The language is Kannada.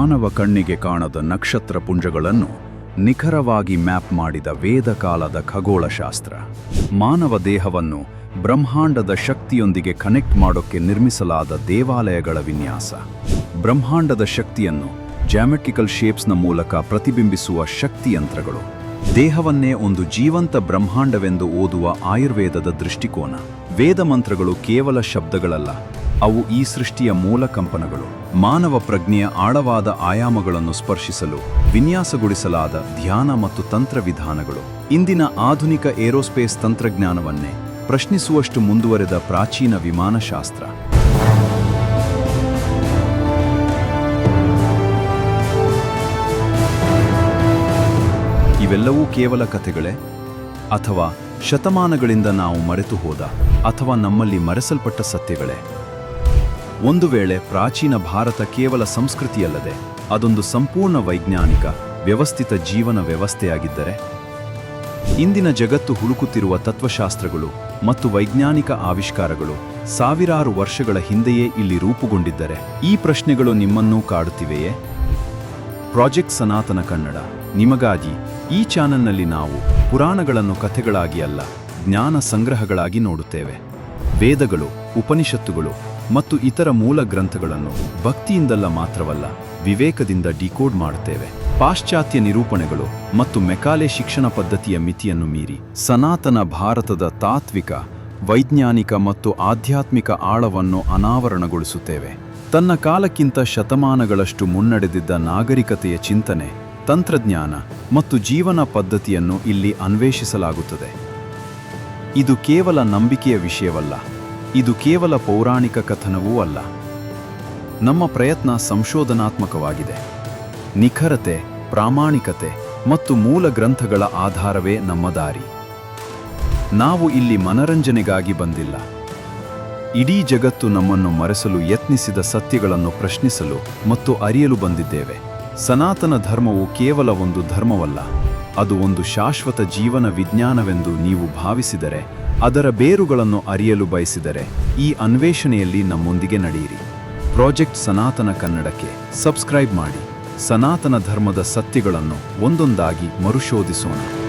ಮಾನವ ಕಣ್ಣಿಗೆ ಕಾಣದ ನಕ್ಷತ್ರ ಪುಂಜಗಳನ್ನು ನಿಖರವಾಗಿ ಮ್ಯಾಪ್ ಮಾಡಿದ ವೇದಕಾಲದ ಖಗೋಳಶಾಸ್ತ್ರ. ಮಾನವ ದೇಹವನ್ನು ಬ್ರಹ್ಮಾಂಡದ ಶಕ್ತಿಯೊಂದಿಗೆ ಕನೆಕ್ಟ್ ಮಾಡೋಕ್ಕೆ ನಿರ್ಮಿಸಲಾದ ದೇವಾಲಯಗಳ ವಿನ್ಯಾಸ. ಬ್ರಹ್ಮಾಂಡದ ಶಕ್ತಿಯನ್ನು ಜಾಮೆಟ್ರಿಕಲ್ ಶೇಪ್ಸ್ನ ಮೂಲಕ ಪ್ರತಿಬಿಂಬಿಸುವ ಶಕ್ತಿಯಂತ್ರಗಳು. ದೇಹವನ್ನೇ ಒಂದು ಜೀವಂತ ಬ್ರಹ್ಮಾಂಡವೆಂದು ಓದುವ ಆಯುರ್ವೇದದ ದೃಷ್ಟಿಕೋನ. ವೇದ ಮಂತ್ರಗಳು ಕೇವಲ ಶಬ್ದಗಳಲ್ಲ ಅವು ಈ ಸೃಷ್ಟಿಯ ಮೂಲ ಕಂಪನಗಳು. ಮಾನವ ಪ್ರಜ್ಞೆಯ ಆಳವಾದ ಆಯಾಮಗಳನ್ನು ಸ್ಪರ್ಶಿಸಲು ವಿನ್ಯಾಸಗೊಳಿಸಲಾದ ಧ್ಯಾನ ಮತ್ತು ತಂತ್ರವಿಧಾನಗಳು ಇಂದಿನ ಆಧುನಿಕ ಏರೋಸ್ಪೇಸ್ ತಂತ್ರಜ್ಞಾನವನ್ನೇ ಪ್ರಶ್ನಿಸುವಷ್ಟು ಮುಂದುವರೆದ ಪ್ರಾಚೀನ ವಿಮಾನಶಾಸ್ತ್ರ. ಇವೆಲ್ಲವೂ ಕೇವಲ ಕಥೆಗಳೇ? ಅಥವಾ ಶತಮಾನಗಳಿಂದ ನಾವು ಮರೆತು ಹೋದ ಅಥವಾ ನಮ್ಮಲ್ಲಿ ಮರೆಸಲ್ಪಟ್ಟ ಸತ್ಯಗಳೇ? ಒಂದು ವೇಳೆ ಪ್ರಾಚೀನ ಭಾರತ ಕೇವಲ ಸಂಸ್ಕೃತಿಯಲ್ಲದೆ ಅದೊಂದು ಸಂಪೂರ್ಣ ವೈಜ್ಞಾನಿಕ, ವ್ಯವಸ್ಥಿತ ಜೀವನ ವ್ಯವಸ್ಥೆಯಾಗಿದ್ದರೆ, ಇಂದಿನ ಜಗತ್ತು ಹುಡುಕುತ್ತಿರುವ ತತ್ವಶಾಸ್ತ್ರಗಳು ಮತ್ತು ವೈಜ್ಞಾನಿಕ ಆವಿಷ್ಕಾರಗಳು ಸಾವಿರಾರು ವರ್ಷಗಳ ಹಿಂದೆಯೇ ಇಲ್ಲಿ ರೂಪುಗೊಂಡಿದ್ದರೆ ಈ ಪ್ರಶ್ನೆಗಳು ನಿಮ್ಮನ್ನೂ ಕಾಡುತ್ತಿವೆಯೇ? ಪ್ರಾಜೆಕ್ಟ್ ಸನಾತನ ಕನ್ನಡ, ನಿಮಗಾಗಿ ಈ ಚಾನಲ್ನಲ್ಲಿ ನಾವು ಪುರಾಣಗಳನ್ನು ಕಥೆಗಳಾಗಿ ಅಲ್ಲ, ಜ್ಞಾನ ಸಂಗ್ರಹಗಳಾಗಿ ನೋಡುತ್ತೇವೆ. ವೇದಗಳು, ಉಪನಿಷತ್ತುಗಳು ಮತ್ತು ಇತರ ಮೂಲ ಗ್ರಂಥಗಳನ್ನು ಭಕ್ತಿಯಿಂದಲ್ಲ ಮಾತ್ರವಲ್ಲ ವಿವೇಕದಿಂದ ಡಿಕೋಡ್ ಮಾಡುತ್ತೇವೆ. ಪಾಶ್ಚಾತ್ಯ ನಿರೂಪಣೆಗಳು ಮತ್ತು ಮೆಕಾಲೆ ಶಿಕ್ಷಣ ಪದ್ಧತಿಯ ಮಿತಿಯನ್ನು ಮೀರಿ ಸನಾತನ ಭಾರತದ ತಾತ್ವಿಕ, ವೈಜ್ಞಾನಿಕ ಮತ್ತು ಆಧ್ಯಾತ್ಮಿಕ ಆಳವನ್ನು ಅನಾವರಣಗೊಳಿಸುತ್ತೇವೆ. ತನ್ನ ಕಾಲಕ್ಕಿಂತ ಶತಮಾನಗಳಷ್ಟು ಮುನ್ನಡೆದಿದ್ದ ನಾಗರಿಕತೆಯ ಚಿಂತನೆ, ತಂತ್ರಜ್ಞಾನ ಮತ್ತು ಜೀವನ ಪದ್ಧತಿಯನ್ನು ಇಲ್ಲಿ ಅನ್ವೇಷಿಸಲಾಗುತ್ತದೆ. ಇದು ಕೇವಲ ನಂಬಿಕೆಯ ವಿಷಯವಲ್ಲ. ಇದು ಕೇವಲ ಪೌರಾಣಿಕ ಕಥನವೂ ಅಲ್ಲ. ನಮ್ಮ ಪ್ರಯತ್ನ ಸಂಶೋಧನಾತ್ಮಕವಾಗಿದೆ. ನಿಖರತೆ, ಪ್ರಾಮಾಣಿಕತೆ ಮತ್ತು ಮೂಲ ಗ್ರಂಥಗಳ ಆಧಾರವೇ ನಮ್ಮ ದಾರಿ. ನಾವು ಇಲ್ಲಿ ಮನರಂಜನೆಗಾಗಿ ಬಂದಿಲ್ಲ. ಇಡೀ ಜಗತ್ತು ನಮ್ಮನ್ನು ಮರೆಸಲು ಯತ್ನಿಸಿದ ಸತ್ಯಗಳನ್ನು ಪ್ರಶ್ನಿಸಲು ಮತ್ತು ಅರಿಯಲು ಬಂದಿದ್ದೇವೆ. ಸನಾತನ ಧರ್ಮವು ಕೇವಲ ಒಂದು ಧರ್ಮವಲ್ಲ. ಅದು ಒಂದು ಶಾಶ್ವತ ಜೀವನ ವಿಜ್ಞಾನವೆಂದು ನೀವು ಭಾವಿಸಿದರೆ, ಅದರ ಬೇರುಗಳನ್ನು ಅರಿಯಲು ಬಯಸಿದರೆ, ಈ ಅನ್ವೇಷಣೆಯಲ್ಲಿ ನಮ್ಮೊಂದಿಗೆ ನಡೆಯಿರಿ. ಪ್ರಾಜೆಕ್ಟ್ ಸನಾತನ ಕನ್ನಡಕ್ಕೆ ಸಬ್ಸ್ಕ್ರೈಬ್ ಮಾಡಿ. ಸನಾತನ ಧರ್ಮದ ಸತ್ಯಗಳನ್ನು ಒಂದೊಂದಾಗಿ ಮರುಶೋಧಿಸೋಣ.